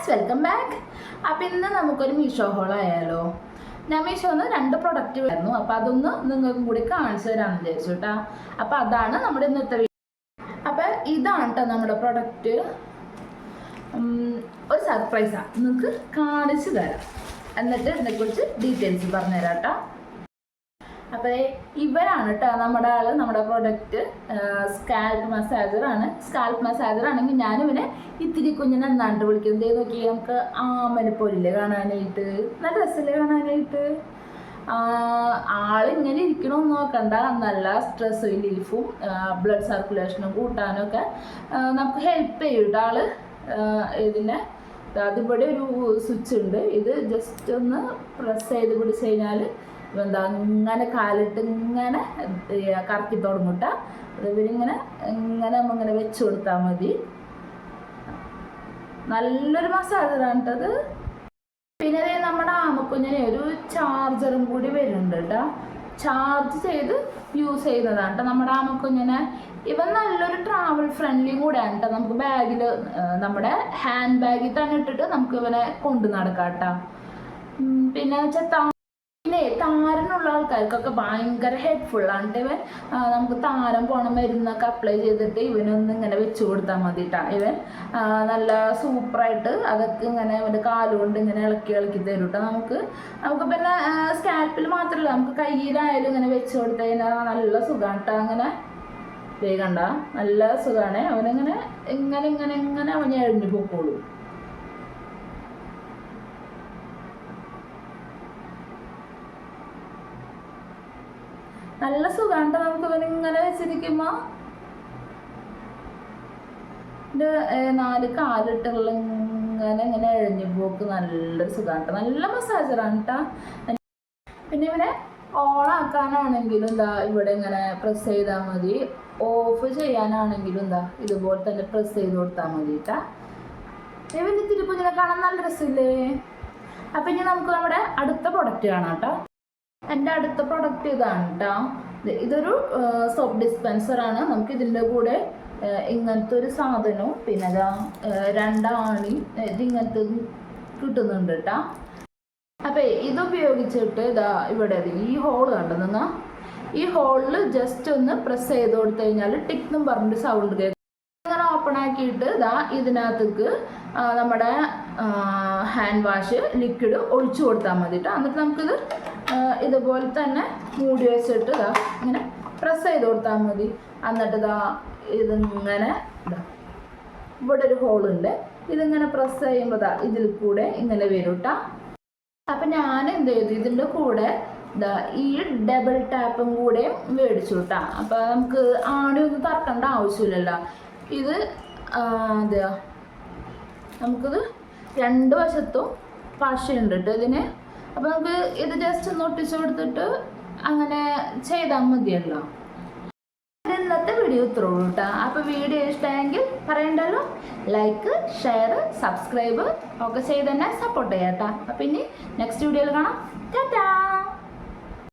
Guys welcome back അപ്പം ഇന്ന് നമുക്കൊരു മീഷോ ഹോൾ ആയാലോ. ഞാൻ മീഷോന്ന് രണ്ട് പ്രൊഡക്റ്റ് വരുന്നു. അപ്പം അതൊന്ന് നിങ്ങൾക്കും കൂടി കാണിച്ചു തരാമെന്ന് വിചാരിച്ചു കേട്ടോ അപ്പം അതാണ് നമ്മുടെ ഇന്നത്തെ അപ്പം ഇതാണ് കേട്ടോ നമ്മുടെ പ്രൊഡക്റ്റ് ഒരു സർപ്രൈസാണ് നിങ്ങൾക്ക് കാണിച്ചു തരാം. എന്നിട്ട് ഇതിനെക്കുറിച്ച് ഡീറ്റെയിൽസ് പറഞ്ഞുതരാം കേട്ടോ അപ്പോൾ ഇവരാണ് കേട്ടോ നമ്മുടെ ആൾ നമ്മുടെ പ്രൊഡക്റ്റ് സ്കാൽപ്പ് മസാജർ ആണ്. സ്കാൽപ്പ് മസാജർ ആണെങ്കിൽ ഞാനിവനെ ഇത്തിരി കുഞ്ഞിനെ എന്നാണ്ട് വിളിക്കുന്നത് ദേ നോക്കി നമുക്ക് ആമനെ പോലില്ലേ കാണാനായിട്ട്. നല്ല രസമില്ലേ കാണാനായിട്ട്? ആളിങ്ങനെ ഇരിക്കണമെന്ന് നോക്കണ്ട. നല്ല സ്ട്രെസ് റിലീഫും ബ്ലഡ് സർക്കുലേഷനും കൂട്ടാനും ഒക്കെ നമുക്ക് ഹെൽപ്പ് ചെയ്യും ആൾ. ഇതിനെ. അതിവിടെ ഒരു സ്വിച്ച് ഉണ്ട്. ഇത് ജസ്റ്റ് ഒന്ന് പ്രസ് ചെയ്ത് പിടിച്ച് കഴിഞ്ഞാൽ എന്താ ഇങ്ങനെ കാലിട്ട് ഇങ്ങനെ കറക്കി തുടങ്ങൂട്ട. അത് ഇവരിങ്ങനെ ഇങ്ങനെ നമ്മിങ്ങനെ വെച്ച് കൊടുത്താൽ മതി. നല്ലൊരു മസാജറാണ് കേട്ടത് പിന്നെ ദേ നമ്മുടെ ആമക്കുഞ്ഞിന് ഒരു ചാർജറും കൂടി വരുന്നുണ്ട് കേട്ടോ. ചാർജ് ചെയ്ത് യൂസ് ചെയ്യുന്നതാണ് കേട്ടോ നമ്മുടെ ആമക്കുഞ്ഞിനെ. ഇവൻ നല്ലൊരു ട്രാവൽ ഫ്രണ്ട്ലി കൂടെയാണ് കേട്ടോ. നമുക്ക് ബാഗിൽ നമ്മുടെ ഹാൻഡ് ബാഗിൽ തന്നെ ഇട്ടിട്ട് നമുക്ക് ഇവനെ കൊണ്ടു നടക്കാം കേട്ടോ. പിന്നെ വെച്ചാൽ താരനുള്ള ആൾക്കാർക്കൊക്കെ ഭയങ്കര ഹെൽപ്ഫുൾ ആണ്. ഇവൻ നമുക്ക് താരം പോണ മരുന്നൊക്കെ അപ്ലൈ ചെയ്തിട്ട് ഇവനൊന്ന് ഇങ്ങനെ വെച്ച് കൊടുത്താൽ മതി ഇവൻ നല്ല സൂപ്പറായിട്ട് അതൊക്കെ ഇങ്ങനെ അവന്റെ കാലുകൊണ്ട് ഇങ്ങനെ ഇളക്കി ഇളക്കി തരും കേട്ടോ നമുക്ക് നമുക്ക് പിന്നെ സ്കാൽപ്പിൽ മാത്രമല്ല നമുക്ക് കയ്യിലായാലും ഇങ്ങനെ വെച്ച് കൊടുത്തു കഴിഞ്ഞാൽ നല്ല സുഖമാണ് കേട്ടോ അങ്ങനെ ദേ കണ്ട നല്ല സുഖമാണ് അവനിങ്ങനെ ഇങ്ങനെ ഇങ്ങനെ ഇങ്ങനെ അവൻ എഴിഞ്ഞു പൊക്കോളൂ. നല്ല സുഖാണ്ട് നമുക്ക് ഇങ്ങനെ വെച്ചിരിക്കുമ്പോ. നാല് കാലിട്ടുള്ള ഇങ്ങനെ ഇങ്ങനെ എഴഞ്ഞു പോക്ക് നല്ലൊരു സുഖാണ് നല്ല മസാജറാണ് കേട്ടാ പിന്നെ ഇവനെ ഓണാക്കാനാണെങ്കിലും എന്താ ഇവിടെ ഇങ്ങനെ പ്രസ് ചെയ്താൽ മതി. ഓഫ് ചെയ്യാനാണെങ്കിലും എന്താ ഇതുപോലെ തന്നെ പ്രസ് ചെയ്ത് കൊടുത്താൽ മതി കേട്ടാ ഇവന്റെ തിരുപ്പുഞ്ഞിനെ കാണാൻ നല്ല രസമില്ലേ? അപ്പം ഇനി നമുക്ക് നമ്മുടെ അടുത്ത പ്രൊഡക്റ്റ് കാണാം കേട്ടോ എന്റെ അടുത്ത പ്രൊഡക്റ്റ് ഇതാണ് കേട്ടോ ഇതൊരു സോപ്പ് ഡിസ്പെൻസർ ആണ്. നമുക്ക് ഇതിന്റെ കൂടെ ഇങ്ങനത്തെ ഒരു സാധനവും പിന്നെ ഇതാ രണ്ടാണി ഇതിങ്ങനത്തെ കിട്ടുന്നുണ്ട് കേട്ടോ അപ്പൊ ഇത് ഉപയോഗിച്ചിട്ട് ഇതാ ഇവിടെ ഈ ഹോൾ കണ്ടു നിങ്ങ ഈ ഹോളിൽ ജസ്റ്റ് ഒന്ന് പ്രസ് ചെയ്ത് കൊടുത്തു കഴിഞ്ഞാൽ ടിക് എന്നും പറഞ്ഞിട്ട് സൗണ്ട് കേൾക്കും. അങ്ങനെ ഓപ്പൺ ആക്കിയിട്ട് ഇതാ ഇതിനകത്തേക്ക് നമ്മുടെ ഹാൻഡ് വാഷ് ലിക്വിഡ് ഒഴിച്ചു കൊടുത്താൽ മതി കേട്ടോ എന്നിട്ട് നമുക്കിത് ഇതുപോലെ തന്നെ മൂടി വെച്ചിട്ട് ഇതാ ഇങ്ങനെ പ്രസ് ചെയ്ത് കൊടുത്താൽ മതി. എന്നിട്ട് ഇതാ ഇതിങ്ങനെ ഇതാ ഇവിടെ ഒരു ഹോൾ ഉണ്ട്. ഇതിങ്ങനെ പ്രസ് ചെയ്യുമ്പോൾ ഇതാ ഇതിൽ കൂടെ ഇങ്ങനെ വരും കേട്ടോ അപ്പം ഞാൻ എന്ത് ചെയ്തു? ഇതിന്റെ കൂടെ ഇതാ ഈ ഡബിൾ ടാപ്പും കൂടെ മേടിച്ചു കിട്ടാം അപ്പം നമുക്ക് ആണി ഒന്നും തറക്കേണ്ട ആവശ്യമില്ലല്ലോ. ഇത് അതെയാ? നമുക്കിത് രണ്ട് വശത്തും പശയുണ്ട് ഉണ്ട് ഇതിന്. അപ്പം നമുക്ക് ഇത് ജസ്റ്റ് ഒന്ന് ഒട്ടിച്ചു കൊടുത്തിട്ട് അങ്ങനെ ചെയ്താൽ മതിയല്ലോ. ഇന്നത്തെ വീഡിയോ ഇത്രോട്ട അപ്പൊ അപ്പോൾ വീഡിയോ ഇഷ്ടമായെങ്കിൽ പറയണ്ടല്ലോ? ലൈക്ക് ഷെയർ സബ്സ്ക്രൈബ് ഒക്കെ ചെയ്ത് തന്നെ സപ്പോർട്ട് ചെയ്യാം കേട്ടോ അപ്പം ഇനി നെക്സ്റ്റ് വീഡിയോയിൽ കാണാം. ടാറ്റാ